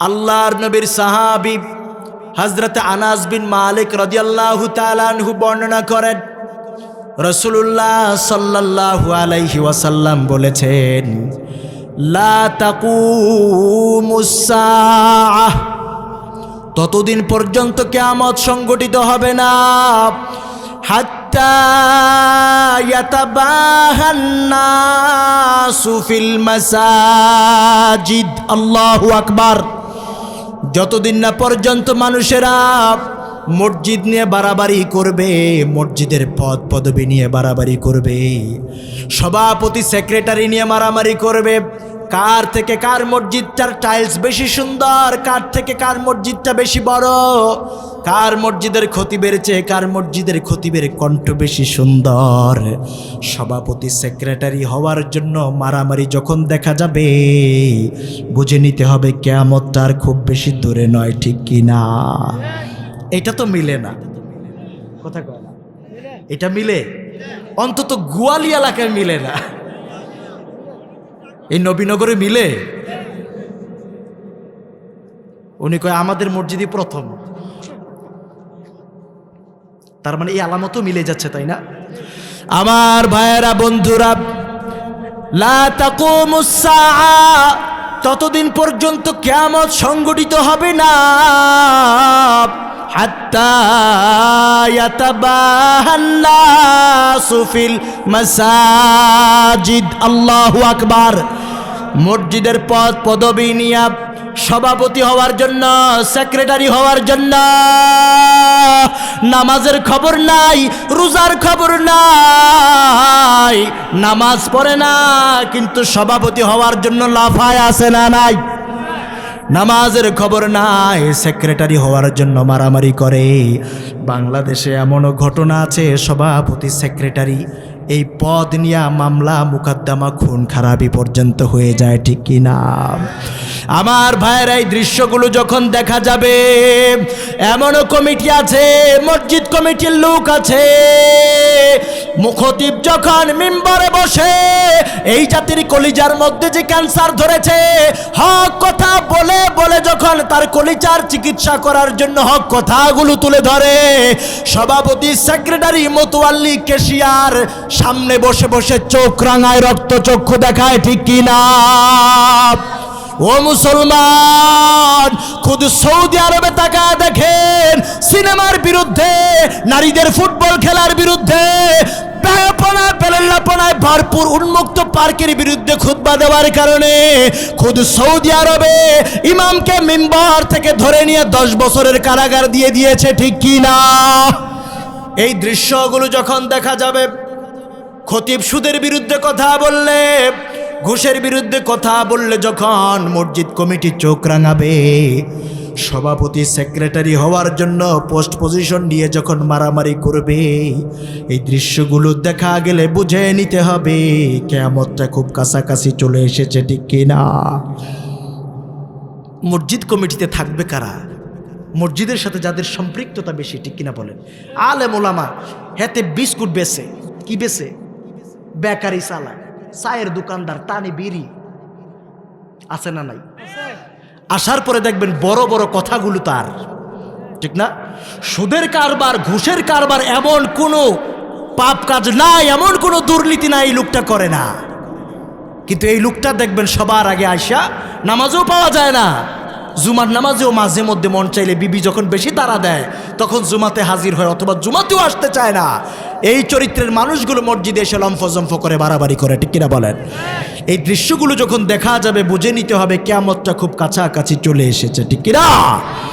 আল্লাহর নবীর সাহাবি হজরত আনাস বিন মালিক রদিয়াল্লাহু তালানহু বর্ণনা করেন রসুল্লাহ সাল্লাল্লাহু আলাইহি ওয়াসাল্লাম বলেছেন ততদিন পর্যন্ত কেয়ামত সংগঠিত হবে না নাসু মাসাজিদ। আল্লাহু আকবার। যতদিন না পর্যন্ত মানুষেরা মসজিদ নিয়ে বাড়াবাড়ি করবে, মসজিদের পদ পদবি নিয়ে বাড়াবাড়ি করবে, সভাপতি, সেক্রেটারি নিয়ে মারামারি করবে কার থেকে কার মসজিদটার টাইলস বেশি সুন্দর, কার থেকে কার মসজিদটা বেশি বড়? কার মসজিদের ক্ষতি বেড়েছে, কার মসজিদের খতিবের কণ্ঠ বেশি সুন্দর? সভাপতি সেক্রেটারি হওয়ার জন্য মারামারি যখন দেখা যাবে, বুঝে নিতে হবে কেয়ামতটা আর খুব বেশি দূরে নয়, ঠিক কি না? এটা তো মিলে না। কথা কয় না। এটা মিলে? অন্তত গুয়ালি এলাকায় মিলে না। এই নবীনগরে মিলে? উনি কয়, আমাদের মসজিদই প্রথম। তার মানে এই আলামতও মিলে যাচ্ছে, তাই না? আমার ভাইয়েরা, বন্ধুরা, লা ততদিন পর্যন্ত কিয়ামত সংগঠিত হবে না। হাত্তা ইয়াতাবাহান নাসু ফিল মাসাজিদ। আল্লাহু আকবার। মসজিদের পদ, পদবি নিয়ে সভাপতি হওয়ার জন্য, সেক্রেটারি হওয়ার জন্য। নামাজের খবর নাই, রোজার খবর নাই। নামাজ পড়ে না, কিন্তু সভাপতি হওয়ার জন্য লাফায় আসে না নাই। নামাজের খবর নাই, সেক্রেটারি হওয়ার জন্য মারামারি করে। বাংলাদেশে এমনও ঘটনা আছে, সভাপতি, সেক্রেটারি। এই পদ নিয়ে মামলা মুকদ্দমা খুন খারাপি পর্যন্ত হয়ে যায়, ঠিক কিনা আমার ভাইয়ের এই দৃশ্যগুলো যখন দেখা যাবে, এমনও কমিটি আছে, মসজিদ কমিটির লোক আছে। মুখতিব যখন মিম্বরে বসে এই জাতির কলিজার মধ্যে যে ক্যান্সার ধরেছে, হক কথা বলে বলে যখন তার কলিজার চিকিৎসা করার জন্য হক কথাগুলো তুলে ধরে, সভাপতি সেক্রেটারি মতুয়াল্লি কেশিয়ার সামনে বসে বসে চোখ রাঙায়, রক্ত চক্ষু দেখায়, ঠিক কিনা ও মুসলমান, খুদ সৌদি আরবে তাকায় দেখেন, সিনেমার বিরুদ্ধে, নারীদের ফুটবল খেলার বিরুদ্ধে ভরপুর উন্মুক্ত পার্কের বিরুদ্ধে খুতবা দেওয়ার কারণে খুদ সৌদি আরবে ইমামকে মিম্বর থেকে ধরে নিয়ে দশ বছরের কারাগার দিয়ে দিয়েছে, ঠিক কি না? এই দৃশ্যগুলো যখন দেখা যাবে, খতিব সুদের বিরুদ্ধে কথা বললে, ঘুষের বিরুদ্ধে কথা বললে যখন মসজিদ কমিটি চোখ রাঙাবে সভাপতি সেক্রেটারি হওয়ার জন্য পোস্ট পজিশন নিয়ে যখন মারামারি করবে, এই দৃশ্যগুলো দেখা গেলে বুঝে নিতে হবে, কেয়ামতটা খুব কাছাকাছি চলে এসেছে, ঠিক কিনা মসজিদ কমিটিতে থাকবে কারা? মসজিদের সাথে যাদের সম্পৃক্ততা বেশি, ঠিক কিনা বলেন? আলে ওলামা, হেতে বিস্কুট বেছে, কি বেছে? বেকারি চালা চায়ের দোকানদার, টানি বিড়ি, আছে না নাই? আসার পরে দেখবেন বড় বড় কথাগুলো তার। ঠিক না? সুদের কারবার, ঘুষের কারবার এমন কোনো পাপ কাজ নাই, এমন কোনো দুর্নীতি নাই এই লোকটা করে না। কিন্তু এই লোকটা দেখবেন সবার আগে আইসা নামাজও পাওয়া যায় না। জুমার নামাজেও মাঝে মধ্যে মন চাইলে বিবি যখন বেশি তারা দেয়, তখন জুমাতে হাজির হয় অথবা জুমাতেও আসতে চায় না। এই চরিত্রের মানুষগুলো মসজিদে এসে লম্ফজম্ফ করে বাড়াবাড়ি করে, ঠিক কিনা বলেন? এই দৃশ্যগুলো যখন দেখা যাবে, বুঝে নিতে হবে কেমতটা খুব কাছাকাছি চলে এসেছে, ঠিক কিনা?